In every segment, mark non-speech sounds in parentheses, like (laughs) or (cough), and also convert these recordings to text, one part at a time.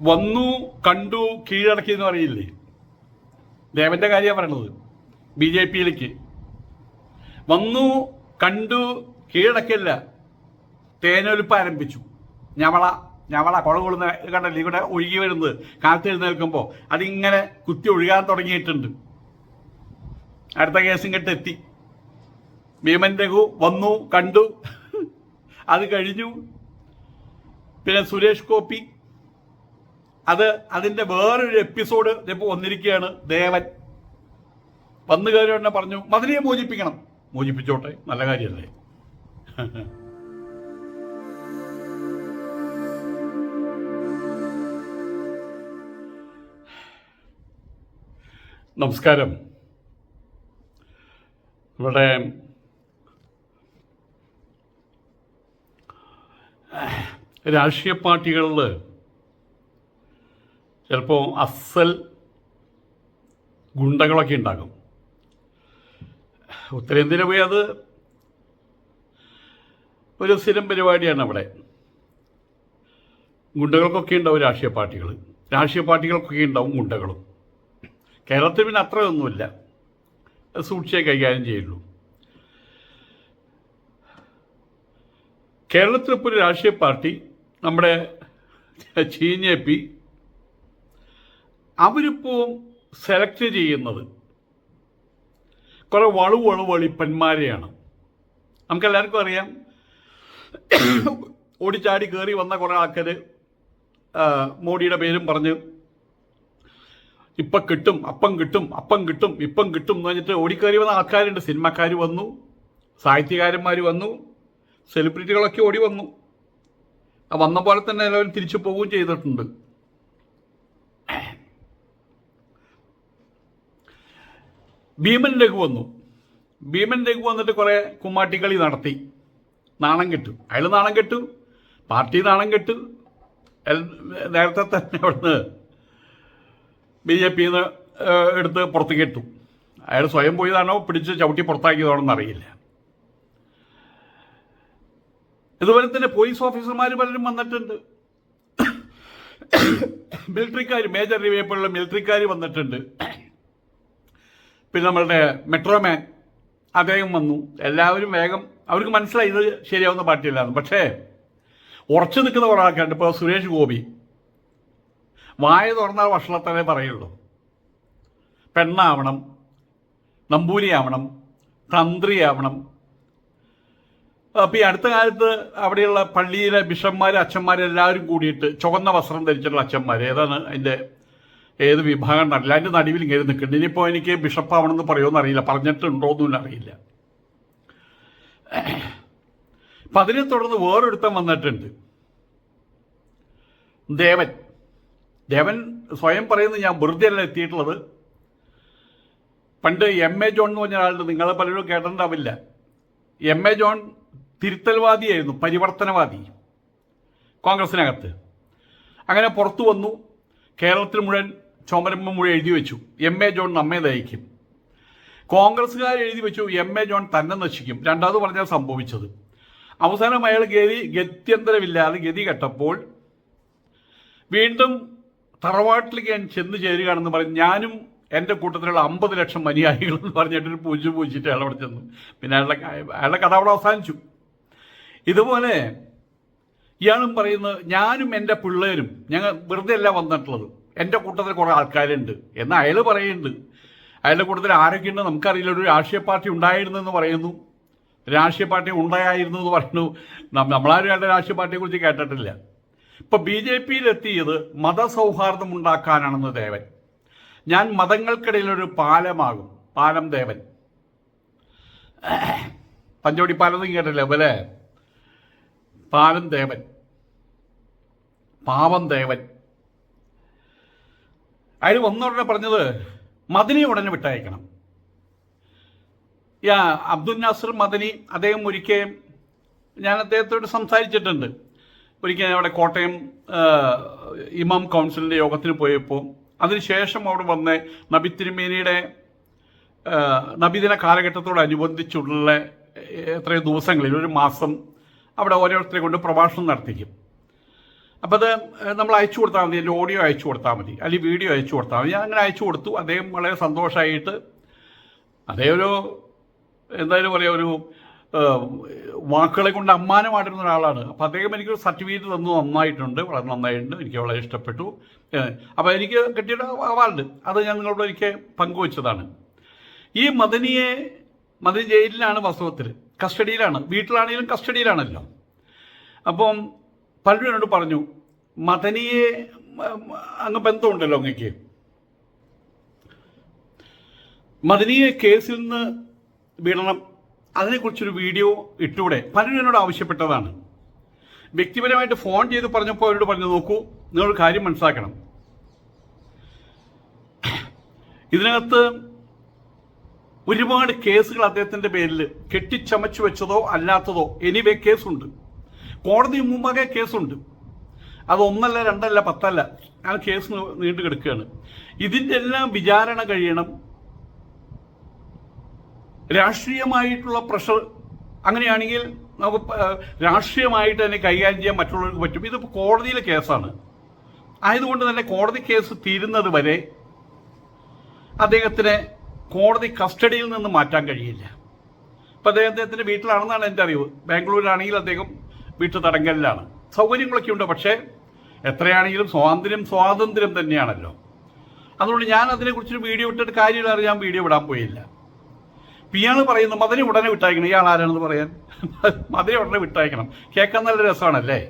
വന്നു കണ്ടു കീഴടക്കി എന്ന് പറയില്ലേ ദേവന്റെ കാര്യമാണ് പറയണത് ബി ജെ പിയിലേക്ക്. വന്നു കണ്ടു കീഴടക്കല്ല തേനൊലിപ്പ് ആരംഭിച്ചു. ഞവള ഞവള കുളകൊള്ളുന്ന കണ്ടല്ലേ ഇവിടെ ഒഴുകി വരുന്നത്? കാലത്ത് എഴുന്നേൽക്കുമ്പോൾ അതിങ്ങനെ കുത്തി ഒഴുകാൻ തുടങ്ങിയിട്ടുണ്ട്. അടുത്ത കേസും കെട്ട് എത്തി. ഭീമൻ രഘു വന്നു കണ്ടു. അത് കഴിഞ്ഞു. പിന്നെ സുരേഷ് ഗോപി അത് അതിന്റെ വേറൊരു എപ്പിസോഡ് ഇപ്പോൾ വന്നിരിക്കുകയാണ്. ദേവൻ. വന്നു കയറി ഉടനെ പറഞ്ഞു മതിലിയെ മോചിപ്പിക്കണം. മോചിപ്പിച്ചോട്ടെ നല്ല കാര്യമല്ലേ? നമസ്കാരം. ഇവിടെ രാഷ്ട്രീയ പാർട്ടികളിൽ ചിലപ്പോൾ അസൽ ഗുണ്ടകളൊക്കെ ഉണ്ടാകും. ഉത്തരേന്ത്യയിൽ പോയി അത് ഒരു സ്ഥിരം പരിപാടിയാണ് അവിടെ. ഗുണ്ടകൾക്കൊക്കെ ഉണ്ടാവും രാഷ്ട്രീയ പാർട്ടികൾ രാഷ്ട്രീയ പാർട്ടികൾക്കൊക്കെ ഉണ്ടാവും ഗുണ്ടകളും. കേരളത്തിൽ പിന്നെ അത്രയൊന്നുമില്ല സൂക്ഷിച്ചേ കൈകാര്യം ചെയ്യുള്ളൂ. കേരളത്തിൽ ഇപ്പോൾ ഒരു രാഷ്ട്രീയ പാർട്ടി നമ്മുടെ ചീഞ്ഞ പി അവരിപ്പോൾ സെലക്ട് ചെയ്യുന്നത്. കുറേ വളു വളു വളിപ്പന്മാരെയാണ്. നമുക്കെല്ലാവർക്കും അറിയാം. ഓടിച്ചാടി കയറി വന്ന കുറേ ആൾക്കാർ മോഡിയുടെ പേരും പറഞ്ഞ് ഇപ്പം കിട്ടും അപ്പം കിട്ടും അപ്പം കിട്ടും ഇപ്പം കിട്ടും എന്ന് പറഞ്ഞിട്ട് ഓടിക്കയറി വന്ന ആൾക്കാരുണ്ട്. സിനിമക്കാർ വന്നു സാഹിത്യകാരന്മാർ വന്നു സെലിബ്രിറ്റികളൊക്കെ ഓടി വന്നു. വന്ന പോലെ തന്നെ എല്ലാവരും തിരിച്ചു പോവുകയും ചെയ്തിട്ടുണ്ട്. ഭീമൻ രഘു വന്നു. ഭീമൻ രഘു വന്നിട്ട് കുറേ കുമ്മാട്ടിക്കളി നടത്തി. നാണം കെട്ടു. അയാൾ നാണം കെട്ടു. പാർട്ടി നാണം കെട്ടു. നേരത്തെ തന്നെ അവിടുന്ന് ബി ജെ പിന്ന് എടുത്ത് പുറത്ത് കെട്ടു. അയാൾ സ്വയം പോയതാണോ പിടിച്ച് ചവിട്ടി പുറത്താക്കിയതാണോ എന്നറിയില്ല ഇതുപോലെ തന്നെ പോലീസ് ഓഫീസർമാർ പലരും വന്നിട്ടുണ്ട്. മിലിറ്ററിക്കാർ മേജർ റിവേപ്പുള്ള പോലുള്ള മിലിറ്ററിക്കാർ വന്നിട്ടുണ്ട്. പിന്നെ നമ്മളുടെ മെട്രോമാൻ അദ്ദേഹം വന്നു. എല്ലാവരും വേഗം അവർക്ക് മനസ്സിലായി ഇത് ശരിയാവുന്ന പാർട്ടിയല്ലായിരുന്നു പക്ഷേ ഉറച്ചു നിൽക്കുന്ന കുറേ ആൾക്കാരുണ്ട്. ഇപ്പോൾ സുരേഷ് ഗോപി. വായ തുറന്നാൽ വഷളത്തനെ പറയുള്ളൂ. പെണ്ണാവണം നമ്പൂരിയാവണം തന്ത്രിയാവണം. അപ്പോൾ ഈ അടുത്ത കാലത്ത് അവിടെയുള്ള പള്ളിയിലെ ബിഷന്മാർ അച്ഛന്മാർ എല്ലാവരും കൂടിയിട്ട് ചുവന്ന വസ്ത്രം ധരിച്ചിട്ടുള്ള അച്ഛന്മാർ ഏതാണ് അതിന്റെ ഏത് വിഭാഗം എന്നറിയില്ല അതിന്റെ നടുവിൽ ഇങ്ങനെ നിൽക്കുന്നുണ്ട്. ഇനിയിപ്പോൾ എനിക്ക് ബിഷപ്പ് ആവണമെന്ന് പറയുമെന്ന് അറിയില്ല. പറഞ്ഞിട്ടുണ്ടോയെന്നും അറിയില്ല. അപ്പം അതിനെ തുടർന്ന് വേറൊരുത്തം വന്നിട്ടുണ്ട്. ദേവൻ. ദേവൻ സ്വയം പറയുന്നത് ഞാൻ വെറുതെ അല്ല എത്തിയിട്ടുള്ളത്. പണ്ട് എം എ ജോൺ എന്ന് പറഞ്ഞ ആളുണ്ട് നിങ്ങൾ പലരും കേട്ടിട്ടുണ്ടാവില്ല. എം എ ജോൺ തിരുത്തൽവാദിയായിരുന്നു. പരിവർത്തനവാദി. കോൺഗ്രസിനകത്ത്. അങ്ങനെ പുറത്തു വന്നു. കേരളത്തിൽ മുഴുവൻ ചുമരമ്പ് മുഴുവൻ എഴുതി വെച്ചു. എം എ ജോൺ നമ്മെ നയിക്കും കോൺഗ്രസ്സുകാർ എഴുതി വെച്ചു എം എ ജോൺ തന്നെ നശിക്കും. രണ്ടാമത് പറഞ്ഞാൽ സംഭവിച്ചത്. അവസാനം അയാൾ ഗതി ഗത്യന്തരമില്ലാതെ ഗതി കെട്ടപ്പോൾ വീണ്ടും തറവാട്ടിലേക്ക് ഞാൻ ചെന്ന് ചേരുകയാണെന്ന് പറഞ്ഞ് ഞാനും എന്റെ കൂട്ടത്തിലുള്ള അമ്പത് ലക്ഷം അനുയായികൾ എന്ന് പറഞ്ഞിട്ടൊരു പൂജ പൂജിച്ചിട്ട് അയാൾ അവിടെ ചെന്നു. പിന്നെ അയാളുടെ അയാളുടെ കഥ അവിടെ അവസാനിച്ചു. ഇതുപോലെ ഇയാളും പറയുന്നത് ഞാനും എന്റെ പിള്ളേരും ഞങ്ങൾ വെറുതെ അല്ല വന്നിട്ടുള്ളത്. എന്റെ കൂട്ടത്തിൽ കുറേ ആൾക്കാരുണ്ട്. എന്ന് അയാൾ പറയുന്നുണ്ട്. അയാളുടെ കൂട്ടത്തിൽ ആരൊക്കെയുണ്ട് നമുക്കറിയില്ല. ഒരു രാഷ്ട്രീയ പാർട്ടി ഉണ്ടായിരുന്നു എന്ന് പറയുന്നു. രാഷ്ട്രീയ പാർട്ടി ഉണ്ടായിരുന്നു എന്ന് പറയുന്നു. നമ്മളാരും അയാളുടെ രാഷ്ട്രീയ പാർട്ടിയെ കുറിച്ച് കേട്ടിട്ടില്ല. ഇപ്പം ബി ജെ പിയിലെത്തിയത് മതസൗഹാർദ്ദം ഉണ്ടാക്കാനാണെന്ന് ദേവൻ. ഞാൻ മതങ്ങൾക്കിടയിലൊരു പാലമാകും. പാലം ദേവൻ. പഞ്ചോടി പാലം കേട്ടില്ല പോലെ പാലം ദേവൻ. പാവം ദേവൻ. അയാൾ വന്നുടനെ പറഞ്ഞത് മദനി ഉടനെ വിട്ടയക്കണം. യാ അബ്ദുൽ നാസർ മദനി അദ്ദേഹം ഒരിക്കൽ ഞാൻ അദ്ദേഹത്തോട് സംസാരിച്ചിട്ടുണ്ട്. ഒരിക്കൽ അവിടെ കോട്ടയം ഇമാം കൗൺസിലിന്റെ യോഗത്തിന് പോയപ്പോൾ അതിനുശേഷം അവിടെ വന്ന് നബി തിരുമേനിയുടെ നബിദിന കാലഘട്ടത്തോടനുബന്ധിച്ചുള്ള എത്രയോ ദിവസങ്ങളിൽ ഒരു മാസം അവിടെ ഓരോരുത്തരെ കൊണ്ട് പ്രഭാഷണം നടത്തിക്കും. അപ്പോൾ അത് നമ്മൾ അയച്ചു കൊടുത്താൽ മതി എന്റെ ഓഡിയോ അയച്ചു കൊടുത്താൽ മതി അല്ലെങ്കിൽ വീഡിയോ അയച്ചു കൊടുത്താൽ മതി. ഞാൻ അങ്ങനെ അയച്ചു കൊടുത്തു. അദ്ദേഹം വളരെ സന്തോഷമായിട്ട് അദ്ദേഹം ഒരു എന്തായാലും പറയാ ഒരു വാക്കുകളെ കൊണ്ട് അമ്മാനമായിരുന്ന ഒരാളാണ്. അപ്പോൾ അദ്ദേഹം എനിക്കൊരു സർട്ടിഫിക്കറ്റ് തന്നു നന്നായിട്ടുണ്ട് വളരെ നന്നായിട്ടുണ്ട് എനിക്ക് വളരെ ഇഷ്ടപ്പെട്ടു. അപ്പോൾ എനിക്ക് കിട്ടിയ അവാർഡ് അത് ഞാൻ നിങ്ങളോട് എനിക്ക് പങ്കുവച്ചതാണ്. ഈ മദനിയെ മദനി ജയിലിലാണ് വാസ്തവത്തിൽ കസ്റ്റഡിയിലാണ്. വീട്ടിലാണെങ്കിലും കസ്റ്റഡിയിലാണല്ലോ. അപ്പം പലരും എന്നോട് പറഞ്ഞു മദനിയെ അങ്ങ് ബന്ധമുണ്ടല്ലോ അങ്ങക്ക്. മദനിയെ കേസിൽ നിന്ന് വിടണം. അതിനെക്കുറിച്ചൊരു വീഡിയോ ഇട്ടൂടെ. പലരും എന്നോട് ആവശ്യപ്പെട്ടതാണ്. വ്യക്തിപരമായിട്ട് ഫോൺ ചെയ്ത് പറഞ്ഞപ്പോൾ അവരോട് പറഞ്ഞു നോക്കൂ നിങ്ങളൊരു കാര്യം മനസ്സിലാക്കണം. ഇതിനകത്ത് ഒരുപാട് കേസുകൾ അദ്ദേഹത്തിന്റെ പേരിൽ കെട്ടിച്ചമച്ചു വെച്ചതോ അല്ലാത്തതോ എനിവേ കേസുണ്ട്. കോടതി മുമ്പാകെ കേസുണ്ട്. അത് ഒന്നല്ല രണ്ടല്ല പത്തല്ല. ആ കേസ് നീണ്ടു കിടക്കുകയാണ് ഇതിന്റെ എല്ലാം വിചാരണ കഴിയണം. രാഷ്ട്രീയമായിട്ടുള്ള പ്രഷർ അങ്ങനെയാണെങ്കിൽ നമുക്ക് രാഷ്ട്രീയമായിട്ട് തന്നെ കൈകാര്യം ചെയ്യാൻ മറ്റുള്ളവർക്ക് പറ്റും. ഇതിപ്പോൾ കോടതിയിലെ കേസാണ്. ആയതുകൊണ്ട് തന്നെ കോടതി കേസ് തീരുന്നത് വരെ അദ്ദേഹത്തിന് കോടതി കസ്റ്റഡിയിൽ നിന്ന് മാറ്റാൻ കഴിയില്ല. ഇപ്പം അദ്ദേഹത്തിന്റെ വീട്ടിലാണെന്നാണ് എന്റെ അറിവ്. ബാംഗ്ലൂരിലാണെങ്കിൽ അദ്ദേഹം വീട്ടു തടങ്കലിലാണ് സൗകര്യങ്ങളൊക്കെ ഉണ്ട് പക്ഷേ എത്രയാണെങ്കിലും സ്വാതന്ത്ര്യം സ്വാതന്ത്ര്യം തന്നെയാണല്ലോ. അതുകൊണ്ട് ഞാൻ അതിനെക്കുറിച്ചൊരു വീഡിയോ ഇട്ടിട്ട് കാര്യമില്ല അറിയാൻ വീഡിയോ വിടാൻ പോയില്ല. ഇയാൾ പറയുന്നു മതിനെ ഉടനെ വിട്ടയക്കണം. ഇയാൾ ആരാണെന്ന് പറയാൻ? (laughs) മതിനെ ഉടനെ വിട്ടയക്കണം. കേൾക്കാൻ നല്ല രസമാണല്ലേ?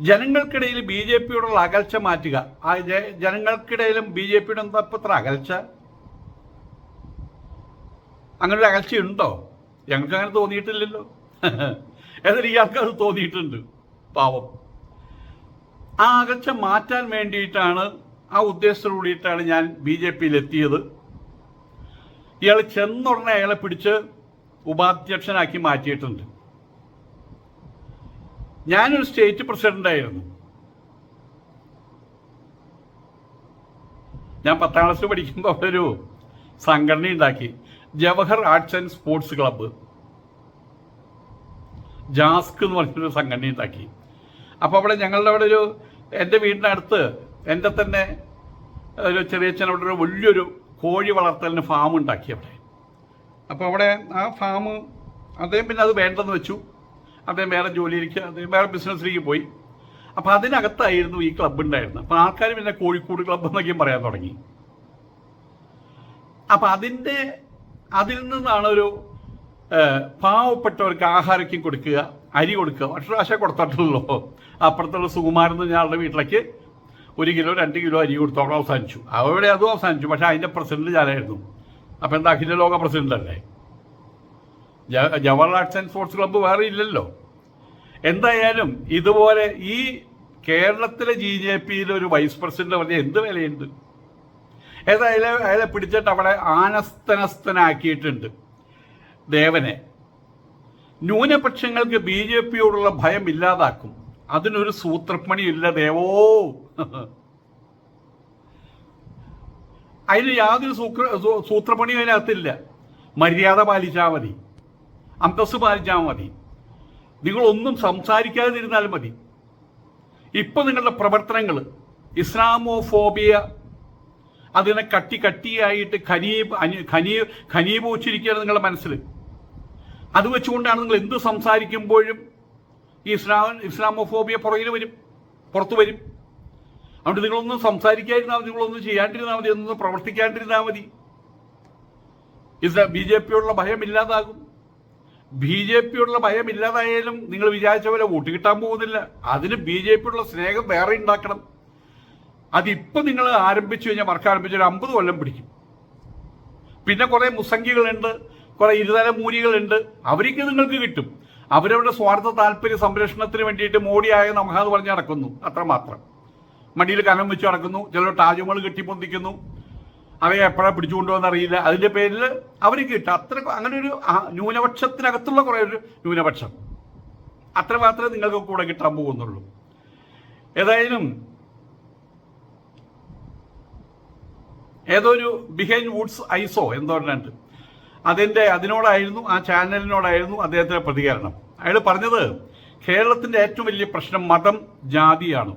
ജനങ്ങൾക്കിടയിൽ ബി ജെ പിയോടുള്ള അകൽച്ച മാറ്റുക. ആ ജനങ്ങൾക്കിടയിലും ബി ജെ പിയുടെ എന്താ ഇപ്പൊ അകൽച്ച? അങ്ങനെ ഒരു അകൽച്ചയുണ്ടോ? ഞങ്ങൾക്ക് അങ്ങനെ തോന്നിയിട്ടില്ലല്ലോ. എന്നാൽ ഇയാൾക്ക് അത് തോന്നിയിട്ടുണ്ട്. പാവം. ആ അകച്ച മാറ്റാൻ വേണ്ടിയിട്ടാണ് ആ ഉദ്ദേശത്തോടുകൂടിയിട്ടാണ് ഞാൻ ബി ജെ പിയിൽ എത്തിയത് ഇയാൾ ചെന്നുടനെ അയാളെ പിടിച്ച് ഉപാധ്യക്ഷനാക്കി മാറ്റിയിട്ടുണ്ട്. ഞാനൊരു സ്റ്റേറ്റ് പ്രസിഡന്റ് ആയിരുന്നു ഞാൻ പത്താം ക്ലാസ്സിൽ പഠിക്കുമ്പോൾ അവിടെ ഒരു സംഘടന ഉണ്ടാക്കി Jawahar arts and sports club. JASC എന്ന് പറഞ്ഞൊരു സംഘടന ഉണ്ടാക്കി. അപ്പോൾ അവിടെ ഞങ്ങളുടെ അവിടെ ഒരു എന്റെ വീടിനടുത്ത് എന്റെ തന്നെ ഒരു ചെറിയ ചെറിയച്ഛൻ അവിടെ ഒരു വലിയൊരു കോഴി വളർത്തലിന് ഫാം ഉണ്ടാക്കി അവിടെ. അപ്പോൾ അവിടെ ആ ഫാം അദ്ദേഹം പിന്നെ അത് വേണ്ടെന്ന് വെച്ചു. അദ്ദേഹം വേറെ ജോലിയിലേക്ക് അദ്ദേഹം വേറെ ബിസിനസ്സിലേക്ക് പോയി. അപ്പോൾ അതിനകത്തായിരുന്നു ഈ ക്ലബ്ബ് ഉണ്ടായിരുന്നത്. അപ്പോൾ ആൾക്കാർ പിന്നെ കോഴിക്കോട് ക്ലബ്ബ് എന്നൊക്കെയും പറയാൻ തുടങ്ങി. അപ്പം അതിന്റെ അതിൽ നിന്നാണ് ഒരു പാവപ്പെട്ടവർക്ക് ആഹാരക്കും കൊടുക്കുക അരി കൊടുക്കുക. പ്രാവശ്യം കൊടുത്തിട്ടുള്ളൂ. അപ്പുറത്തുള്ള സുകുമാരൻ ഞങ്ങളുടെ വീട്ടിലേക്ക് ഒരു കിലോ രണ്ട് കിലോ അരി കൊടുത്തു. അവസാനിച്ചു. അവിടെ അതും അവസാനിച്ചു. പക്ഷെ അതിന്റെ പ്രസിഡന്റ് ഞാനായിരുന്നു. അപ്പം എന്താ അഖില ലോക പ്രസിഡന്റ് അല്ലേ? Jawaharlal arts and sports club വേറെ ഇല്ലല്ലോ. എന്തായാലും ഇതുപോലെ ഈ കേരളത്തിലെ ജി ജെ പിയിലെ ഒരു വൈസ് പ്രസിഡന്റ് പറഞ്ഞ എന്ത് വിലയുണ്ട്? ഏതായാലും അയാളെ പിടിച്ചിട്ട് അവിടെ ആനസ്തനസ്തനാക്കിയിട്ടുണ്ട് ദേവനെ. ന്യൂനപക്ഷങ്ങൾക്ക് ബി ജെ പിയോടുള്ള ഭയം ഇല്ലാതാക്കും. അതിനൊരു സൂത്രപ്പണിയില്ല ദേവോ. അതിന് യാതൊരു സൂത്ര സൂത്രപ്പണിയും അതിനകത്തില്ല. മര്യാദ പാലിച്ചാൽ മതി. അന്തസ് പാലിച്ചാൽ മതി. നിങ്ങളൊന്നും സംസാരിക്കാതിരുന്നാൽ മതി. ഇപ്പൊ നിങ്ങളുടെ പ്രവർത്തനങ്ങൾ ഇസ്ലാമോഫോബിയ അതിനെ കട്ടി കട്ടിയായിട്ട് ഖനീ അനി- ഖനീ ഖനീഭൂച്ചിരിക്കുകയാണ് നിങ്ങളുടെ മനസ്സിൽ. അത് വെച്ചുകൊണ്ടാണ് നിങ്ങൾ എന്ത് സംസാരിക്കുമ്പോഴും ഈ ഇസ്ലാം ഇസ്ലാമോഫോബിയ പുറകിൽ വരും പുറത്തു വരും. അതുകൊണ്ട് നിങ്ങളൊന്നും സംസാരിക്കാതിരുന്നാൽ മതി നിങ്ങളൊന്നും ചെയ്യാണ്ടിരുന്നാൽ മതി ഒന്നും പ്രവർത്തിക്കാണ്ടിരുന്നാൽ മതി. ബി ജെ പിയോടുള്ള ഭയം ഇല്ലാതാകും. ബി ജെ പിയോടുള്ള ഭയം ഇല്ലാതായാലും നിങ്ങൾ വിചാരിച്ച പോലെ വോട്ട് കിട്ടാൻ പോകുന്നില്ല. അതിന് ബി ജെ പിയോടുള്ള സ്നേഹം വേറെ ഉണ്ടാക്കണം. അതിപ്പോൾ നിങ്ങൾ ആരംഭിച്ചു കഴിഞ്ഞാൽ വർക്ക് ആരംഭിച്ച ഒരു അമ്പത് കൊല്ലം പിടിക്കും. പിന്നെ കുറേ മുസംഖികളുണ്ട് കുറേ ഇരുതല മൂലികളുണ്ട് അവർക്ക് നിങ്ങൾക്ക് കിട്ടും. അവരവരുടെ സ്വാർത്ഥ താല്പര്യ സംരക്ഷണത്തിന് വേണ്ടിയിട്ട് മോഡിയായ നമുക്ക് നമഹാന്ന് പറഞ്ഞ് നടക്കുന്നു അത്രമാത്രം. മടിയിൽ കനം വെച്ച് നടക്കുന്നു ചിലർ താജ്മഹൽ കെട്ടിപ്പൊന്തിക്കുന്നു അവയെ എപ്പോഴാണ് പിടിച്ചുകൊണ്ടുവന്ന അറിയില്ല. അതിന്റെ പേരിൽ അവർക്ക് കിട്ടും. അത്ര അങ്ങനെ ഒരു ന്യൂനപക്ഷത്തിനകത്തുള്ള കുറേ ഒരു ന്യൂനപക്ഷം. അത്ര മാത്രമേ നിങ്ങൾക്ക് കൂടെ കിട്ടാൻ പോകുന്നുള്ളൂ. ഏതായാലും ഏതോ ഒരു ബിഹൈൻഡ് വുഡ്സ് ഐസോ എന്തോ ഉണ്ട് അതിന്റെ അതിനോടായിരുന്നു ആ ചാനലിനോടായിരുന്നു അദ്ദേഹത്തിന്റെ പ്രതികരണം. അയാൾ പറഞ്ഞത് കേരളത്തിന്റെ ഏറ്റവും വലിയ പ്രശ്നം മതം ജാതിയാണ്.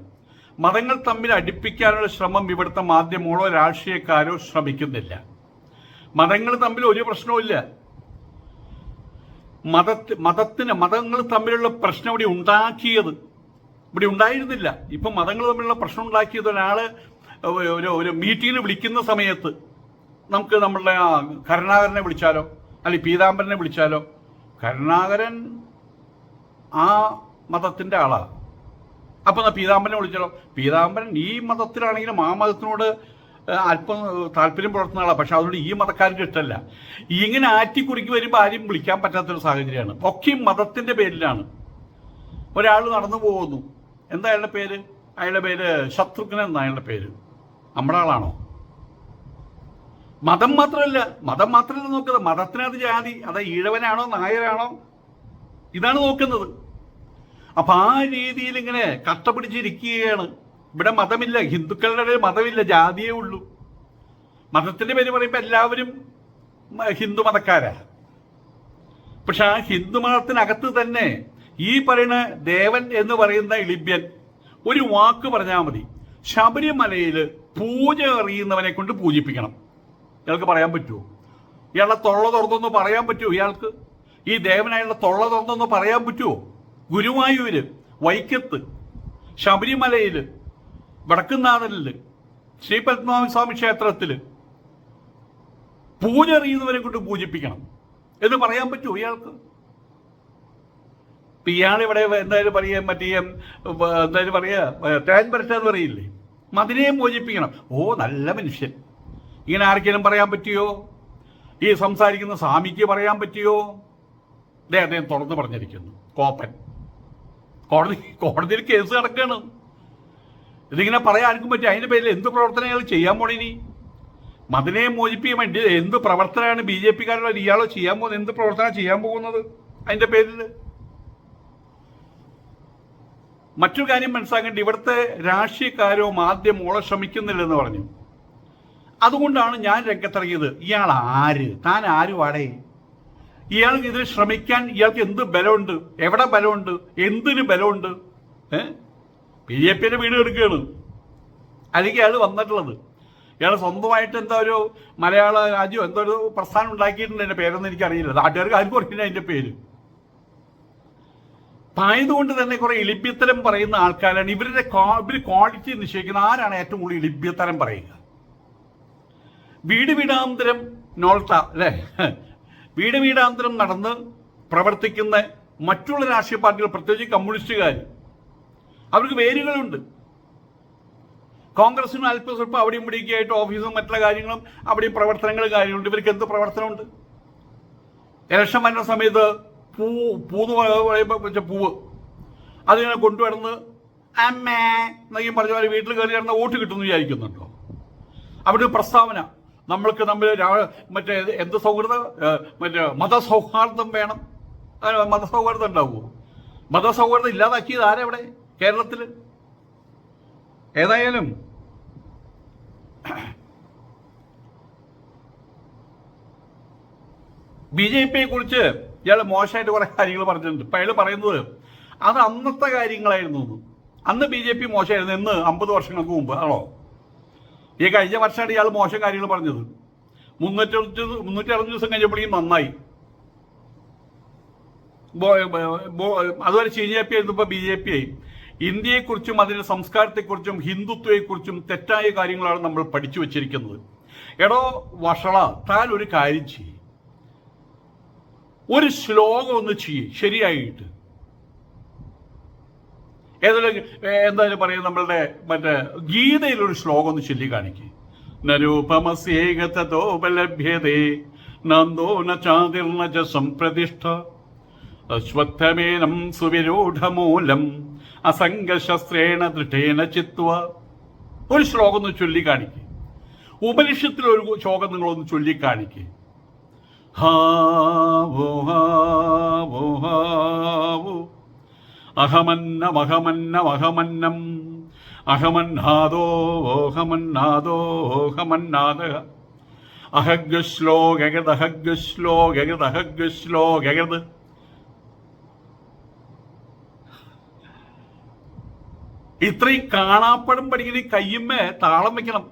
മതങ്ങൾ തമ്മിൽ അടുപ്പിക്കാനുള്ള ശ്രമം ഇവിടുത്തെ മാധ്യമങ്ങളോ രാഷ്ട്രീയക്കാരോ ശ്രമിക്കുന്നില്ല. മതങ്ങൾ തമ്മിൽ ഒരു പ്രശ്നവുമില്ല മത മതത്തിന് മതങ്ങൾ തമ്മിലുള്ള പ്രശ്നം ഇവിടെ ഉണ്ടാക്കിയത് ഇവിടെ ഉണ്ടായിരുന്നില്ല. ഇപ്പം മതങ്ങൾ തമ്മിലുള്ള പ്രശ്നം ഉണ്ടാക്കിയത് ഒരാൾ ഒരു ഒരു മീറ്റിങ്ങിന് വിളിക്കുന്ന സമയത്ത് നമുക്ക് നമ്മളുടെ ആ കരുണാകരനെ വിളിച്ചാലോ? അല്ലെങ്കിൽ പീതാംബരനെ വിളിച്ചാലോ? കരുണാകരൻ ആ മതത്തിന്റെ ആളാണ് അപ്പോൾ എന്നാൽ പീതാംബരനെ വിളിച്ചാലോ? പീതാംബരൻ ഈ മതത്തിലാണെങ്കിലും ആ മതത്തിനോട് അല്പം താല്പര്യം പുലർത്തുന്ന ആളാണ് പക്ഷെ അതുകൊണ്ട് ഈ മതക്കാർക്ക് ഇഷ്ടമല്ല. ഇങ്ങനെ ആറ്റിക്കുറിക്ക് വരുമ്പോൾ ആരും വിളിക്കാൻ പറ്റാത്തൊരു സാഹചര്യമാണ്. ഒക്കെ മതത്തിന്റെ പേരിലാണ്. ഒരാൾ നടന്നു പോകുന്നു. എന്താ അയാളുടെ പേര്? അയാളുടെ പേര് ശത്രുഘ്നൻ എന്നാ അയാളുടെ പേര്? നമ്മുടെ ആളാണോ മതം മാത്രമല്ല മതം മാത്രമല്ല നോക്കുന്നത് മതത്തിനകത്ത് ജാതി അത് ഈഴവനാണോ നായരാണോ? ഇതാണ് നോക്കുന്നത്. അപ്പൊ ആ രീതിയിൽ ഇങ്ങനെ കഷ്ടപിടിച്ചിരിക്കുകയാണ്. ഇവിടെ മതമില്ല ഹിന്ദുക്കളുടെ മതമില്ല ജാതിയേ ഉള്ളൂ. മതത്തിന്റെ പേര് പറയുമ്പോൾ എല്ലാവരും ഹിന്ദു മതക്കാരാ. പക്ഷെ ആ ഹിന്ദു മതത്തിനകത്ത് തന്നെ ഈ പറയുന്ന ദേവൻ എന്ന് പറയുന്ന ഇളിബ്യൻ ഒരു വാക്ക് പറഞ്ഞാൽ മതി. ശബരിമലയിൽ പൂജ അറിയുന്നവനെ കൊണ്ട് പൂജിപ്പിക്കണം. ഇയാൾക്ക് പറയാൻ പറ്റുമോ ഇയാളുടെ തൊള്ള തുറന്നൊന്ന് പറയാൻ പറ്റുമോ ഇയാൾക്ക്? ഈ ദേവനായുള്ള തൊള്ള തുറന്നൊന്ന് പറയാൻ പറ്റുമോ ഗുരുവായൂര് വൈക്കത്ത് ശബരിമലയിൽ വടക്കുന്നാടലിൽ ശ്രീ പത്മനാഭസ്വാമി ക്ഷേത്രത്തിൽ പൂജ അറിയുന്നവരെ കൊണ്ട് പൂജിപ്പിക്കണം. എന്ന് പറയാൻ പറ്റുമോ ഇയാൾക്ക്? ഇയാളിവിടെ എന്തായാലും പറയാ മറ്റേ എന്തായാലും പറയാ തേൻ പരട്ടെന്ന് പറയില്ലേ? മതിനെയും മോചിപ്പിക്കണം. ഓ നല്ല മനുഷ്യൻ. ഇങ്ങനെ ആർക്കെങ്കിലും പറയാൻ പറ്റിയോ? ഈ സംസാരിക്കുന്ന സ്വാമിക്ക് പറയാൻ പറ്റിയോ? ദേ അദ്ദേഹം തുറന്നു പറഞ്ഞിരിക്കുന്നു. കോപ്പൻ. കോടതി കോടതിയിൽ കേസ് കിടക്കുകയാണ് ഇതിങ്ങനെ പറയാൻ ആർക്കും പറ്റും അതിന്റെ പേരിൽ എന്ത് പ്രവർത്തനങ്ങൾ ചെയ്യാൻ പോണിനി മതിനെ മോചിപ്പിക്കാൻ വേണ്ടി എന്ത് പ്രവർത്തനമാണ് ബി ജെ പിക്കാരുടെ ഇയാളോ ചെയ്യാൻ പോകുന്നത്? എന്ത് പ്രവർത്തനം ചെയ്യാൻ പോകുന്നത്? അതിന്റെ പേരിൽ മറ്റൊരു കാര്യം മനസ്സിലാക്കേണ്ട ഇവിടുത്തെ രാഷ്ട്രീയക്കാരോ മാധ്യമങ്ങളോ ശ്രമിക്കുന്നില്ലെന്ന് പറഞ്ഞു. അതുകൊണ്ടാണ് ഞാൻ രംഗത്തിറങ്ങിയത്. ഇയാൾ ആര്? താൻ ആര് വാടേ? ഇയാൾക്ക് ഇതിൽ ശ്രമിക്കാൻ ഇയാൾക്ക് എന്ത് ബലമുണ്ട്? എവിടെ ബലമുണ്ട്? എന്തിന് ബലമുണ്ട്? ഏ? ബി ജെ പിയുടെ വീട് എടുക്കുകയാണ്. അല്ലെങ്കിൽ അയാൾ വന്നിട്ടുള്ളത്. ഇയാൾ സ്വന്തമായിട്ട് എന്താ ഒരു മലയാള രാജ്യം എന്തോ ഒരു പ്രസ്ഥാനം ഉണ്ടാക്കിയിട്ടുണ്ട് എന്റെ പേരൊന്നും എനിക്കറിയില്ല. നാട്ടുകാർക്ക് ആർക്കും അറിയില്ല അതിന്റെ പേര്. ആയതുകൊണ്ട് തന്നെ കുറെ ഇളിഭ്യത്തരം പറയുന്ന ആൾക്കാരാണ്. ഇവരുടെ ഇവർ ക്വാളിറ്റി നിശ്ചയിക്കുന്ന ആരാണ് ഏറ്റവും കൂടുതൽ ഇളിഭ്യത്തരം പറയുക? വീട് വീടാന്തരം നോൾട്ട അല്ലേ? വീട് വീടാന്തരം നടന്ന് പ്രവർത്തിക്കുന്ന മറ്റുള്ള രാഷ്ട്രീയ പാർട്ടികൾ പ്രത്യേകിച്ച് കമ്മ്യൂണിസ്റ്റുകാർ അവർക്ക് വേരുകളുണ്ട്. കോൺഗ്രസിനും അല്പ സ്വല്പം അവിടെയും ഇവിടെയൊക്കെ ആയിട്ട് ഓഫീസും മറ്റുള്ള കാര്യങ്ങളും അവിടെയും പ്രവർത്തനങ്ങളും കാര്യങ്ങളുണ്ട്. ഇവർക്ക് എന്ത് പ്രവർത്തനമുണ്ട്? ഇലക്ഷൻ വരുന്ന സമയത്ത് പൂ പൂന്ന് വെച്ച പൂവ്. അതിങ്ങനെ കൊണ്ടുവരുന്ന അമ്മേ എന്നൊക്കെ പറഞ്ഞ പോലെ വീട്ടിൽ കയറി കിടന്ന വോട്ട് കിട്ടുമെന്ന് വിചാരിക്കുന്നുണ്ടോ? അവിടെ പ്രസ്താവന. നമ്മൾക്ക് നമ്മൾ മറ്റേ എന്ത് സൗഹൃദം മറ്റേ മതസൗഹാർദ്ദം വേണം. മതസൗഹാർദ്ദം ഉണ്ടാവുമോ? മതസൗഹാർദ്ദം ഇല്ലാതാക്കിയത് ആരെവിടെ? കേരളത്തിൽ ഏതായാലും ബി ജെ പിയെ കുറിച്ച് ഇയാൾ മോശമായിട്ട് കുറെ കാര്യങ്ങൾ പറഞ്ഞിട്ടുണ്ട്. ഇപ്പൊ അയാൾ പറയുന്നത് അത് അന്നത്തെ കാര്യങ്ങളായിരുന്നു അന്ന് ബി ജെ പി മോശമായിരുന്നു. എന്ന് അമ്പത് വർഷങ്ങൾക്ക് മുമ്പ് ആണോ? ഈ കഴിഞ്ഞ വർഷമാണ് ഇയാൾ മോശം കാര്യങ്ങൾ പറഞ്ഞത്. മുന്നൂറ്റി മുന്നൂറ്റി അറുപത് ദിവസം കഴിഞ്ഞപ്പോഴേക്കും നന്നായി. അതുപോലെ സി ജെ പി ആയിരുന്നു ബി ജെ പി ആയി. ഇന്ത്യയെക്കുറിച്ചും അതിന്റെ സംസ്കാരത്തെക്കുറിച്ചും ഹിന്ദുത്വയെക്കുറിച്ചും തെറ്റായ കാര്യങ്ങളാണ് നമ്മൾ പഠിച്ചു വച്ചിരിക്കുന്നത്. എടോ വഷള താൻ ഒരു കാര്യം ചെയ്യും. ഒരു ശ്ലോകം ഒന്ന് ചെയ്യും. ശരിയായിട്ട്. ഏതായാലും എന്തായാലും പറയാം നമ്മളുടെ മറ്റേ ഗീതയിൽ ഒരു ശ്ലോകം ഒന്ന് ചൊല്ലി കാണിക്കും. നരൂപമസ്യേകതോപലഭ്യതേ നന്ദോ ന ച സംപ്രതിഷ്ഠ. അശ്വത്ഥമേനം സുവിരൂഢമൂലം. അസംഗശസ്ത്രേണ ദൃഢേന ചിത്വ. ഒരു ശ്ലോകം ഒന്ന് ചൊല്ലി കാണിക്കും. ഉപനിഷത്തിൽ ഒരു ശ്ലോകം നിങ്ങളൊന്ന് ചൊല്ലി കാണിക്കുക ഹാവോ ഹാവോ ഹാവോ അഹമന്നമഹമന്നമഹമന്നം അഹമന്നാദോ ഓഹമന്നാദോ ഓഹമന്നാദ അഹഗ്ശ്ലോകഗത് അഹഗ്ശ്ലോകഗത് അഹഗ്ശ്ലോകഗത് ഇത്രയും കാണാപ്പടം പഠിക്കുന്ന ഈ കയ്യുമ്മേ താളം വെക്കണം.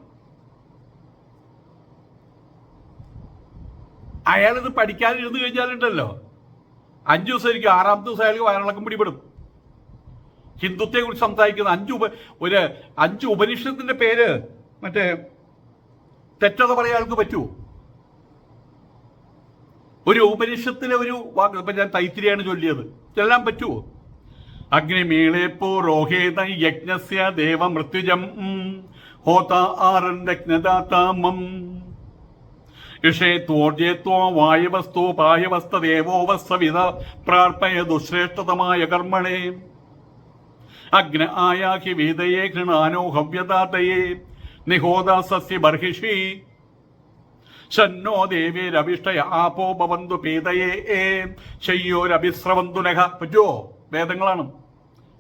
അയാൾ ഇത് പഠിക്കാതിരുന്ന് കഴിഞ്ഞാലുണ്ടല്ലോ. അഞ്ചു ദിവസം ആയിരിക്കും ആറാമത്തെ ദിവസം അയാൾക്ക് വയറിളക്കം പിടിപെടും. ഹിന്ദുത്വത്തെ കുറിച്ച് സംസാരിക്കുന്ന അഞ്ച് ഉപ ഒരു അഞ്ച് ഉപനിഷത്തിന്റെ പേര് മറ്റേ തെറ്റത പറയാൻ ആൾക്ക് പറ്റുമോ ഒരു ഉപനിഷത്തിലെ ഒരു വാക്ക് ഇപ്പൊ ഞാൻ തൈത്തിരിയാണ് ചൊല്ലിയത്. ചെല്ലാൻ പറ്റുമോ അഗ്നിമീളേപ്പോ രോഹേത യജ്ഞസ്യ ദേവ മൃത്യുജം ഹോത ആരൻ രജ്ഞദാതാമം ഇഷേത്വോർജേത്വോ വായവസ്തു പായവസ്തദേവോ വസ്സവിധ പ്രാർപ്പയ ദുശ്രേഷ്ഠതമായ കർമ്മണേ. അഗ്ന ആയാഹി വേദയേ ഘൃണാനോ ഹവ്യതാതയെ. നിഹോദാസസ്യ ബർഹിഷി. ശന്നോ ദേവേരഭിഷ്ടയ ആപോ ഭവന്തു പീതയെ. ഏ ശയ്യോരഭിസ്രവന്തു നഖ. പറ്റുമോ വേദങ്ങളാണ്.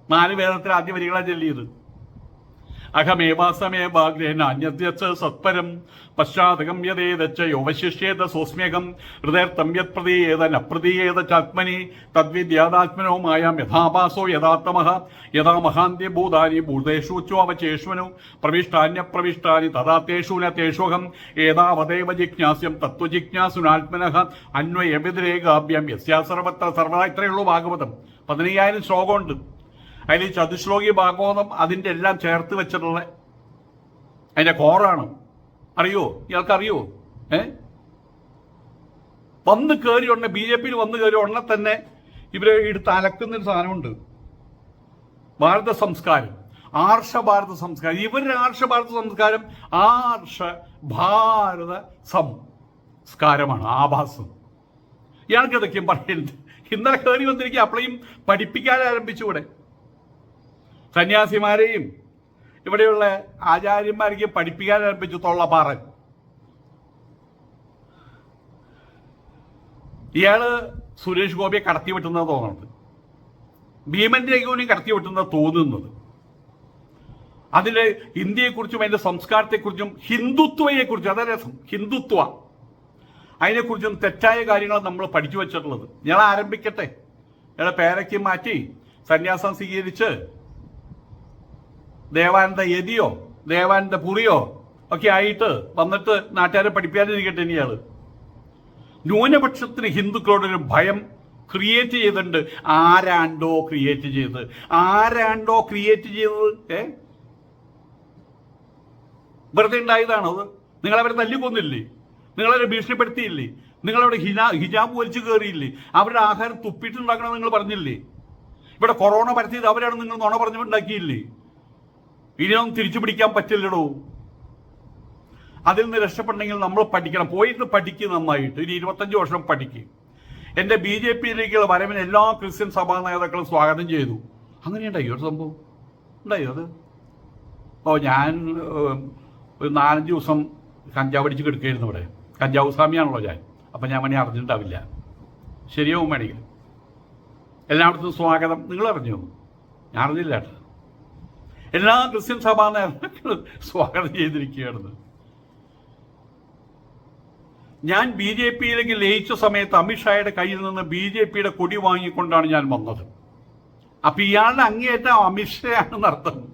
നാല് വേദത്തിൽ ആദ്യ വരികളാണ് ചൊല്ലിയത്. അഹമേവാസമേവാഗ്രേന അന്യദ്യച്ച് സത്പരം. പശ്ചാത്തകം യതേതച്ച യോവശിഷ്യേത സോസ്മ്യകം. ഹൃദയർത്ഥം യത് പ്രതീയേത ന പ്രതീയേത ചാത്മനി. തദ്വിദ്യാതാത്മനോ മായാം യഥാഭാസോ യഥാത്മഹ യഥാ മഹാന്തി ഭൂതാനി ഭൂതേഷു ചോവചേഷ്വനു പ്രവിഷ്ടാന്യപ്രവിഷ്ടാനി തഥാ തേഷു ന തേഷോഹം. ഏതാവതേവ ജിജ്ഞാസ്യം തത്വജിജ്ഞാസുനാത്മനഃ അന്വയവിതിരേകാഭ്യം യസ്യാ സർവത്ര സർവദാ ഇത്രയുള്ളൂ ഭാഗവതം. പതിനയ്യായിരം ശ്ലോകമുണ്ട്. അതിൽ ചതുശ്ലോകി ഭാഗവതം അതിന്റെ എല്ലാം ചേർത്ത് വെച്ചിട്ടുള്ള അതിന്റെ കോറാണ്. അറിയോ? ഇയാൾക്കറിയോ? ഏ? വന്ന് കയറി ഉടനെ ബി ജെ പിയിൽ വന്ന് കയറി ഉടനെ തന്നെ ഇവരെ എടുത്ത് അലക്കുന്നൊരു സാധനമുണ്ട്. ഭാരത സംസ്കാരം. ആർഷ ഭാരത സംസ്കാരം. ഇവരുടെ ആർഷ ഭാരത സംസ്കാരം ആർഷ ഭാരത സംസ്കാരമാണ്. ആഭാസം. ഇയാൾക്ക് ഇതൊക്കെയും പറയുന്നത് ഇന്നലെ കയറി വന്നിരിക്കുക അപ്പോഴേയും പഠിപ്പിക്കാൻ ആരംഭിച്ചു ഇവിടെ. സന്യാസിമാരെയും ഇവിടെയുള്ള ആചാര്യന്മാർക്ക് പഠിപ്പിക്കാൻ ആരംഭിച്ചു തൊള്ളപ്പാറൻ. ഇയാൾ സുരേഷ് ഗോപിയെ കടത്തി വിട്ടുന്നത് തോന്നുന്നത്. ഭീമൻ രഘുവിനെ കടത്തി വിട്ടുന്നത് തോന്നുന്നത്. അതിൽ ഇന്ത്യയെക്കുറിച്ചും അതിന്റെ സംസ്കാരത്തെക്കുറിച്ചും ഹിന്ദുത്വയെക്കുറിച്ചും അതാ രസം ഹിന്ദുത്വ അതിനെക്കുറിച്ചും തെറ്റായ കാര്യങ്ങൾ നമ്മൾ പഠിച്ചു വെച്ചിട്ടുള്ളത്. ഞാൻ ആരംഭിക്കട്ടെ. ഞങ്ങളുടെ പേരയ്ക്ക് മാറ്റി സന്യാസം സ്വീകരിച്ച് ദേവാനന്ദ യതിയോ ദേവാനന്ദ പുറിയോ ഒക്കെ ആയിട്ട് വന്നിട്ട് നാട്ടുകാരെ പഠിപ്പിക്കാതിരിക്കട്ടെ ഇനിയാൾ. ന്യൂനപക്ഷത്തിന് ഹിന്ദുക്കളോടൊരു ഭയം ക്രിയേറ്റ് ചെയ്തിട്ടുണ്ട്. ആരാണ്ടോ ക്രിയേറ്റ് ചെയ്തത് ആരാണ്ടോ ക്രിയേറ്റ് ചെയ്തത് ഏ? വെറുതെ ഉണ്ടായതാണോ അത്? നിങ്ങളവരെ തല്ലിക്കൊന്നില്ലേ? നിങ്ങളവരെ ഭീഷണിപ്പെടുത്തിയില്ലേ? നിങ്ങളവിടെ ഹിജാ ഹിജാബ് വലിച്ചു കയറിയില്ലേ? അവരുടെ ആഹാരം തുപ്പിയിട്ടുണ്ടാക്കണം നിങ്ങൾ പറഞ്ഞില്ലേ? ഇവിടെ കൊറോണ പരത്തിയത് അവരാണ് നിങ്ങൾ നുണ പറഞ്ഞുണ്ടാക്കിയില്ലേ? ഇനിയൊന്നും തിരിച്ചു പിടിക്കാൻ പറ്റില്ലടോ. അതിൽ നിന്ന് രക്ഷപ്പെടണമെങ്കിൽ നമ്മൾ പഠിക്കണം. പോയിട്ട് പഠിക്കുക നന്നായിട്ട്. ഇനി ഇരുപത്തഞ്ച് വർഷം പഠിക്കും. എന്റെ ബി ജെ പിയിലേക്കുള്ള വരവിന് എല്ലാ ക്രിസ്ത്യൻ സഭാ നേതാക്കളും സ്വാഗതം ചെയ്തു. അങ്ങനെയുണ്ടായി ഒരു സംഭവം? ഉണ്ടായോ അത്? ഓ ഞാൻ ഒരു നാലഞ്ച് ദിവസം കഞ്ചാവ് അടിച്ച് കിടക്കുകയായിരുന്നു ഇവിടെ. കഞ്ചാവ് സ്വാമിയാണല്ലോ ഞാൻ. അപ്പം ഞാൻ മണി അറിഞ്ഞിട്ടുണ്ടാവില്ല. ശരിയാവും വേണമെങ്കിൽ. എല്ലായിടത്തും സ്വാഗതം. നിങ്ങൾ അറിഞ്ഞു ഞാൻ അറിഞ്ഞില്ല എല്ലാ ക്രിസ്ത്യൻ സഭാ നേതാക്കളും സ്വാഗതം ചെയ്തിരിക്കുകയാണെന്ന് ഞാൻ ബി ജെ പിയിലേക്ക് ലയിച്ച സമയത്ത് അമിത്ഷായുടെ കയ്യിൽ നിന്ന് ബി ജെ പിയുടെ കൊടി വാങ്ങിക്കൊണ്ടാണ് ഞാൻ വന്നത്. അപ്പൊ ഇയാളുടെ അങ്ങേയറ്റം അമിത്ഷയാണെന്ന് അർത്ഥം.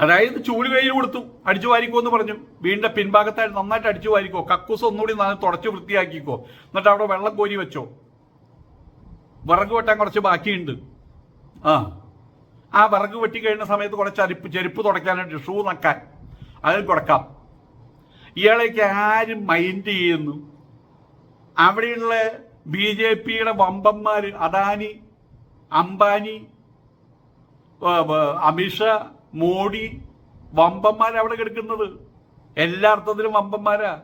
അതായത് ചൂൽ കയ്യിൽ കൊടുത്തു അടിച്ചു വാരിക്കോ എന്ന് പറഞ്ഞു. വീടിന്റെ പിൻഭാഗത്തായിട്ട് നന്നായിട്ട് അടിച്ചു വാരിക്കോ കക്കൂസ് ഒന്നുകൂടി നന്നായി തുടച്ച് വൃത്തിയാക്കിക്കോ എന്നിട്ട് അവിടെ വെള്ളം കോരി വെച്ചോ. വിറക് വെട്ടാൻ കുറച്ച് ബാക്കിയുണ്ട്. ആ. ആ വിറക് കഴിയുന്ന സമയത്ത് കുറച്ച് അരിപ്പ് ചെരുപ്പ് തുടയ്ക്കാനായിട്ട് ഷൂ നക്കാൻ. അതിൽ തുടക്കാം. ഇയാളേക്ക് ആരും മൈൻഡ് ചെയ്യുന്നു. അവിടെയുള്ള ബി ജെ പിയുടെ വമ്പന്മാർ അദാനി അംബാനി അമിത്ഷാ മോഡി വമ്പന്മാരവിടെ കിടക്കുന്നത്. എല്ലാ അർത്ഥത്തിലും വമ്പന്മാരാ.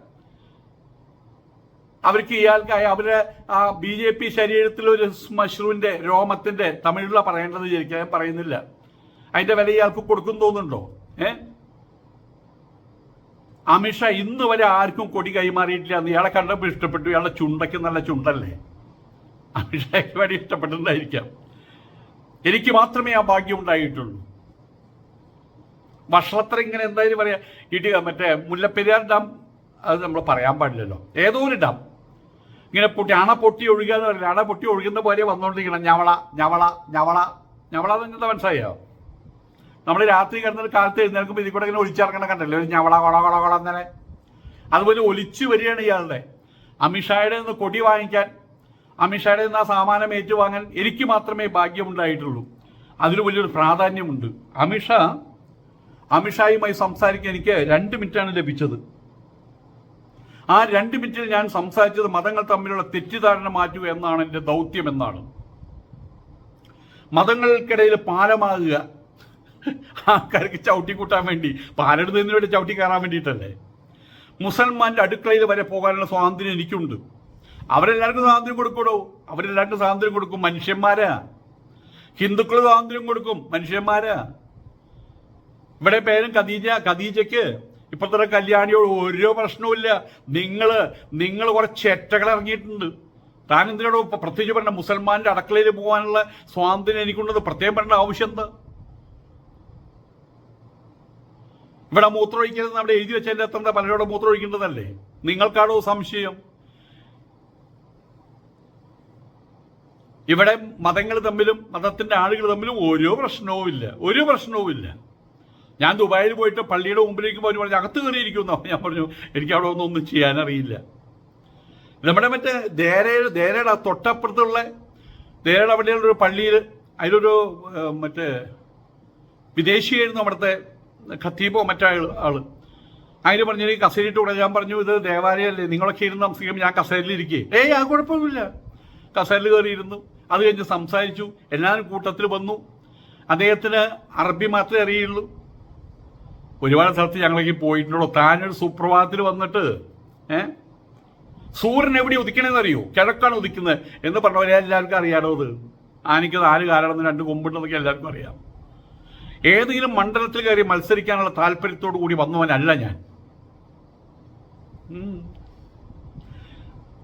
അവർക്ക് ഇയാൾക്കായ അവരുടെ ആ ബി ജെ പി ശരീരത്തിൽ ഒരു മഷ്റൂമിന്റെ രോമത്തിന്റെ തമിഴിലുള്ള പറയേണ്ടത് ശരിക്കും പറയുന്നില്ല. അതിന്റെ വില ഇയാൾക്ക് കൊടുക്കും തോന്നുന്നുണ്ടോ? ഏ? അമിത്ഷാ ഇന്ന് വരെ ആർക്കും കൊടി കൈമാറിയിട്ടില്ല എന്ന് ഇയാളെ കണ്ടപ്പോൾ ഇഷ്ടപ്പെട്ടു. ഇയാളുടെ ചുണ്ടയ്ക്ക് നല്ല ചുണ്ടല്ലേ? അമിത്ഷായ്ക്ക് വേണ്ടി ഇഷ്ടപ്പെട്ടിട്ടുണ്ടായിരിക്കാം. എനിക്ക് മാത്രമേ ആ ഭാഗ്യം ഉണ്ടായിട്ടുള്ളൂ. വഷളത്ര ഇങ്ങനെ എന്തായാലും പറയാ ഇടുക മറ്റേ മുല്ലപ്പെരിയാർ ഡാം അത് നമ്മൾ പറയാൻ പാടില്ലല്ലോ. ഏതോ ഒരു ഡാം. ഇങ്ങനെ പൊട്ടി അണ പൊട്ടി ഒഴുകുക എന്ന് പറഞ്ഞില്ല അണ പൊട്ടി ഒഴുകുന്ന പോലെ വന്നുകൊണ്ടിരിക്കണം ഞവള ഞവള ഞവള. ഞവള എന്ന് മനസ്സിലായോ? നമ്മൾ രാത്രി കിടന്നിട്ട് കാലത്ത് എഴുന്നേൽക്കുമ്പോൾ ഇതിൽ കൂടെ ഇങ്ങനെ ഒലിച്ചിറങ്ങണ കണ്ടല്ലോ? ഒരു ഞവള കൊള കൊള കൊള എന്നല്ലേ? അതുപോലെ ഒലിച്ചു വരികയാണ് ഇയാളുടെ. അമിത്ഷായുടെ നിന്ന് കൊടി വാങ്ങിക്കാൻ അമിത്ഷായുടെ നിന്ന് ആ സാമാനം ഏറ്റുവാങ്ങാൻ എനിക്ക് മാത്രമേ ഭാഗ്യമുണ്ടായിട്ടുള്ളൂ. അതിന് വലിയൊരു പ്രാധാന്യമുണ്ട്. അമിത്ഷാ അമിത്ഷായുമായി സംസാരിക്കാൻ എനിക്ക് രണ്ട് മിനിറ്റാണ് ലഭിച്ചത്. ആ രണ്ട് മിനിറ്റിൽ ഞാൻ സംസാരിച്ചത് മതങ്ങൾ തമ്മിലുള്ള തെറ്റിദ്ധാരണ മാറ്റുക എന്നാണ് എന്റെ ദൗത്യം എന്നാണ്. മതങ്ങൾക്കിടയിൽ പാലമാകുക. ആൾക്കാർക്ക് ചവിട്ടിക്കൂട്ടാൻ വേണ്ടി പാലെടുത്തതിന് വേണ്ടി ചവിട്ടി കയറാൻ വേണ്ടിയിട്ടല്ലേ? മുസൽമാന്റെ അടുക്കളയിൽ വരെ പോകാനുള്ള സ്വാതന്ത്ര്യം എനിക്കുണ്ട്. അവരെല്ലാവർക്കും സ്വാതന്ത്ര്യം കൊടുക്കൂടോ? അവരെല്ലാവർക്കും സ്വാതന്ത്ര്യം കൊടുക്കും മനുഷ്യന്മാരാ. ഹിന്ദുക്കൾ സ്വാതന്ത്ര്യം കൊടുക്കും മനുഷ്യന്മാരാ. ഇവിടെ പേരും ഖദീജ ഖദീജയ്ക്ക് ഇപ്പോഴത്തെ കല്യാണിയോട് ഒരു പ്രശ്നവുമില്ല നിങ്ങൾ നിങ്ങൾ കുറച്ച് ചെറ്റകൾ ഇറങ്ങിയിട്ടുണ്ട്. താൻ എന്തിനോട് പ്രത്യേകിച്ച് പറഞ്ഞ മുസൽമാന്റെ അടുക്കളയിൽ പോകാനുള്ള സ്വാതന്ത്ര്യം എനിക്കുണ്ടത് പ്രത്യേകം പറയേണ്ട ആവശ്യം എന്താ? ഇവിടെ മൂത്രമൊഴിക്കരുത് അവിടെ എഴുതി വെച്ചതിന്റെ എത്ര പലരോട് മൂത്രമൊഴിക്കേണ്ടതല്ലേ? നിങ്ങൾക്കാണോ സംശയം? ഇവിടെ മതങ്ങൾ തമ്മിലും മതത്തിന്റെ ആളുകൾ തമ്മിലും ഒരു പ്രശ്നവുമില്ല. ഒരു പ്രശ്നവുമില്ല. ഞാൻ ദുബായിൽ പോയിട്ട് പള്ളിയുടെ മുമ്പിലേക്ക് പോയി പറഞ്ഞു അകത്ത് കയറിയിരിക്കുന്നു ഞാൻ പറഞ്ഞു എനിക്ക് അവിടെ ഒന്നും ഒന്നും ചെയ്യാനറിയില്ല. നമ്മുടെ മറ്റേ ദേരയുടെ ദേരയുടെ തൊട്ടപ്പുറത്തുള്ള ദേരയുടെ അവിടെയുള്ള ഒരു പള്ളിയിൽ അതിലൊരു മറ്റേ വിദേശിയായിരുന്നു അവിടുത്തെ ഖത്തീബോ മറ്റേ ആൾ അങ്ങനെ പറഞ്ഞു എനിക്ക് കസേരയിട്ട് കൂടെ. ഞാൻ പറഞ്ഞു ഇത് ദേവാലയല്ലേ നിങ്ങളൊക്കെ ഇരുന്ന് താമസിക്കുമ്പോൾ ഞാൻ കസേരയിലിരിക്കേ ഏയ് ആ കുഴപ്പമൊന്നുമില്ല. കസേരയിൽ കയറിയിരുന്നു അത് കഴിഞ്ഞ് സംസാരിച്ചു. എല്ലാവരും കൂട്ടത്തിൽ വന്നു. അദ്ദേഹത്തിന് അറബി മാത്രമേ അറിയുള്ളൂ. ഒരുപാട് സ്ഥലത്ത് ഞങ്ങളേക്ക് പോയിട്ടുണ്ടോ താനൊരു സുപ്രഭാതത്തിൽ വന്നിട്ട് ഏ? സൂര്യൻ എവിടെ ഉദിക്കണമെന്ന് അറിയോ കിഴക്കാണ് ഉദിക്കുന്നത്. എന്ന് പറഞ്ഞവരെ എല്ലാവർക്കും അറിയാലോ അത്. ആനയ്ക്ക് നാല് കാലമാണെന്ന് രണ്ട് കൊമ്പുണ്ടെന്നൊക്കെ എല്ലാവർക്കും അറിയാം. ഏതെങ്കിലും മണ്ഡലത്തിൽ കയറി മത്സരിക്കാനുള്ള താല്പര്യത്തോടു കൂടി വന്നവനല്ല ഞാൻ.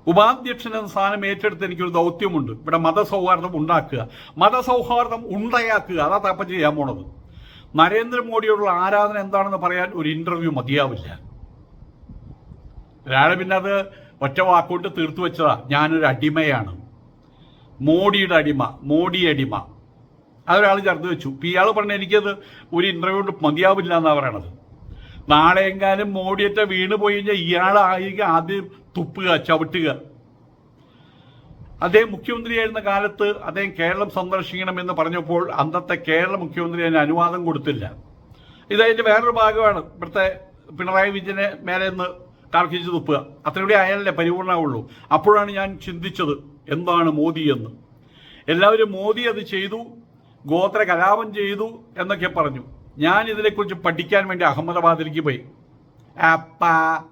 ഉപാധ്യക്ഷൻ എന്ന സ്ഥാനം ഏറ്റെടുത്ത് എനിക്കൊരു ദൗത്യമുണ്ട്. ഇവിടെ മതസൗഹാർദ്ദം ഉണ്ടാക്കുക. മതസൗഹാർദ്ദം ഉണ്ടയാക്കുക. അതാ താപ്പം ചെയ്യാൻ പോണത്. നരേന്ദ്രമോദിയോടുള്ള ആരാധന എന്താണെന്ന് പറയാൻ ഒരു ഇന്റർവ്യൂ മതിയാവില്ല. ഒരാളെ പിന്നെ അത് ഒറ്റ വാക്കുകൊണ്ട് തീർത്തു വെച്ചതാ. ഞാനൊരു അടിമയാണ്. മോഡിയുടെ അടിമ മോഡി അടിമ. അതൊരാൾ ചേർത്ത് വെച്ചു. ഇപ്പം ഇയാൾ പറഞ്ഞ എനിക്കത് ഒരു ഇന്റർവ്യൂ കൊണ്ട് മതിയാവില്ല എന്നാ പറയണത്. നാളെ എങ്ങാനും മോഡിയൊറ്റ വീണ് പോയി കഴിഞ്ഞാൽ ഇയാളായിരിക്കും ആദ്യം തുപ്പുക ചവിട്ടുക. അദ്ദേഹം മുഖ്യമന്ത്രിയായിരുന്ന കാലത്ത് അദ്ദേഹം കേരളം സന്ദർശിക്കണമെന്ന് പറഞ്ഞപ്പോൾ അന്നത്തെ കേരള മുഖ്യമന്ത്രി അതിന് അനുവാദം കൊടുത്തില്ല. ഇതതിന്റെ വേറൊരു ഭാഗമാണ്. ഇവിടുത്തെ പിണറായി വിജയനെ മേലെ നിന്ന് കാർക്കിച്ച് തുപ്പുക. അത്രയുടെ അയാളല്ലേ പരിപൂർണമാവുള്ളൂ. അപ്പോഴാണ് ഞാൻ ചിന്തിച്ചത് എന്താണ് മോദി എന്ന്. എല്ലാവരും മോദി അത് ചെയ്തു ഗോത്ര കലാപം ചെയ്തു എന്നൊക്കെ പറഞ്ഞു. ഞാൻ ഇതിനെക്കുറിച്ച് പഠിക്കാൻ വേണ്ടി അഹമ്മദാബാദിലേക്ക് പോയി. അപ്പാ.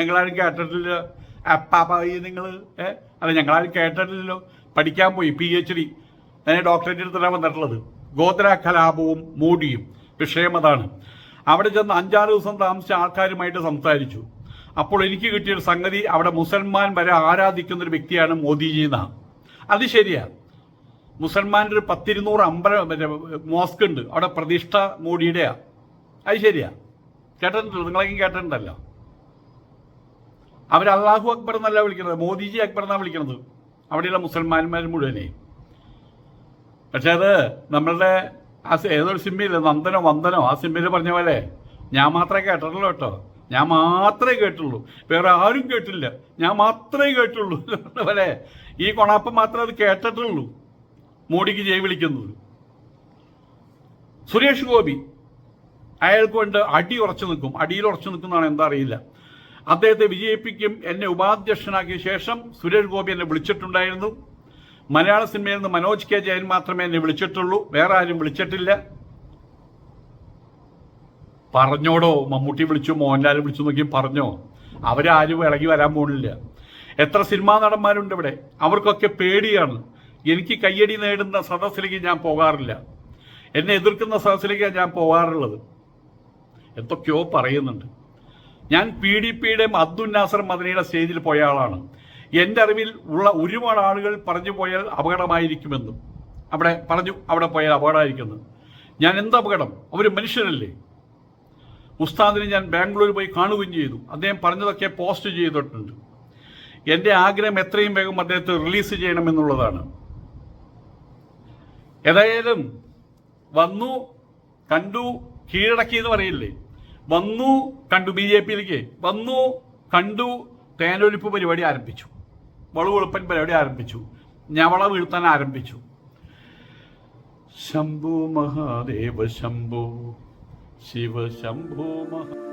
ഞങ്ങളാണെങ്കിൽ കേട്ടിട്ടില്ല. അപ്പാ പോയി നിങ്ങൾ ഏ? അല്ല ഞങ്ങളാരും കേട്ടിട്ടില്ലല്ലോ. പഠിക്കാൻ പോയി പി എച്ച് ഡി ഞാൻ ഡോക്ടറേറ്റ് എടുത്തിട്ടാണ് വന്നിട്ടുള്ളത്. ഗോത്ര കലാപവും മോഡിയും വിഷയം അതാണ്. അവിടെ ചെന്ന് അഞ്ചാറ് ദിവസം താമസിച്ച ആൾക്കാരുമായിട്ട് സംസാരിച്ചു. അപ്പോൾ എനിക്ക് കിട്ടിയ ഒരു സംഗതി അവിടെ മുസൽമാൻ വരെ ആരാധിക്കുന്ന ഒരു വ്യക്തിയാണ് മോദിജി എന്നാണ് അത് ശരിയാ. മുസൽമാന്റെ ഒരു പത്തിരുന്നൂറ് അമ്പലം മറ്റേ മോസ്ക് ഉണ്ട്. അവിടെ പ്രതിഷ്ഠ മോഡിയുടെയാ. അത് ശരിയാ. കേട്ടിട്ടുണ്ടല്ലോ? നിങ്ങളെങ്കിലും കേട്ടിട്ടുണ്ടല്ലോ? അവർ അള്ളാഹു അക്ബർ എന്നല്ല വിളിക്കുന്നത്. മോദിജി അക്ബർ എന്നാണ് വിളിക്കുന്നത്. അവിടെയുള്ള മുസൽമാന്മാർ മുഴുവനെ. പക്ഷെ അത് നമ്മളുടെ ആ ഏതൊരു സിമ്മില്ല നന്ദനോ വന്ദനോ ആ സിമ്മിൽ പറഞ്ഞ പോലെ ഞാൻ മാത്രമേ കേട്ടിട്ടുള്ളൂ കേട്ടോ. ഞാൻ മാത്രമേ കേട്ടുള്ളൂ വേറെ ആരും കേട്ടില്ല. ഞാൻ മാത്രമേ കേട്ടുള്ളൂ പോലെ ഈ കൊണാപ്പ മാത്രമേ അത് കേട്ടിട്ടുള്ളൂ. മോഡിക്ക് ജയ് വിളിക്കുന്നത്. സുരേഷ് ഗോപി അയാൾക്ക് കൊണ്ട് അടി ഉറച്ചു നിൽക്കും. അടിയിൽ ഉറച്ചു നിൽക്കുന്നതാണ് എന്താ അറിയില്ല. അദ്ദേഹത്തെ വിജയിപ്പിക്കും എന്നെ ഉപാധ്യക്ഷനാക്കിയ ശേഷം സുരേഷ് ഗോപി എന്നെ വിളിച്ചിട്ടുണ്ടായിരുന്നു. മലയാള സിനിമയിൽ നിന്ന് മനോജ് കെ ജയൻ മാത്രമേ എന്നെ വിളിച്ചിട്ടുള്ളൂ. വേറെ ആരും വിളിച്ചിട്ടില്ല. പറഞ്ഞോടോ? മമ്മൂട്ടി വിളിച്ചു മോഹൻലാൽ വിളിച്ചു നോക്കി പറഞ്ഞോ? അവരാരും ഇളകി വരാൻ പോണില്ല. എത്ര സിനിമാ നടന്മാരുണ്ട് ഇവിടെ. അവർക്കൊക്കെ പേടിയാണ്. എനിക്ക് കയ്യടി നേടുന്ന സദസ്സിലേക്ക് ഞാൻ പോകാറില്ല. എന്നെ എതിർക്കുന്ന സദസ്സിലേക്കാണ് ഞാൻ പോകാറുള്ളത്. എന്തൊക്കെയോ പറയുന്നുണ്ട്. ഞാൻ പി ഡി പിയുടെ അബ്ദുൽ നാസർ മദനിയുടെ സ്റ്റേജിൽ പോയ ആളാണ്. എന്റെ അറിവിൽ ഉള്ള ഒരുപാട് ആളുകൾ പറഞ്ഞു പോയാൽ അപകടമായിരിക്കുമെന്നും അവിടെ പറഞ്ഞു അവിടെ പോയാൽ അപകടമായിരിക്കുന്നത് ഞാൻ എന്ത് അപകടം? അവർ മനുഷ്യരല്ലേ? ഉസ്താദിനെ ഞാൻ ബാംഗ്ലൂർ പോയി കാണുകയും ചെയ്തു. അദ്ദേഹം പറഞ്ഞതൊക്കെ പോസ്റ്റ് ചെയ്തിട്ടുണ്ട്. എന്റെ ആഗ്രഹം എത്രയും വേഗം അദ്ദേഹത്തെ റിലീസ് ചെയ്യണമെന്നുള്ളതാണ്. ഏതായാലും വന്നു കണ്ടു കീഴടക്കി എന്ന് പറയില്ലേ? വന്നു കണ്ടു ബി ജെ പിയിലേക്ക്. വന്നു കണ്ടു തേനൊലിപ്പ് പരിപാടി ആരംഭിച്ചു. വളവെളുപ്പൻ പരിപാടി ആരംഭിച്ചു. ഞവള വീഴ്ത്താൻ ആരംഭിച്ചു. ശംഭു മഹാദേവ ശംഭു ശിവ ശംഭു മഹാ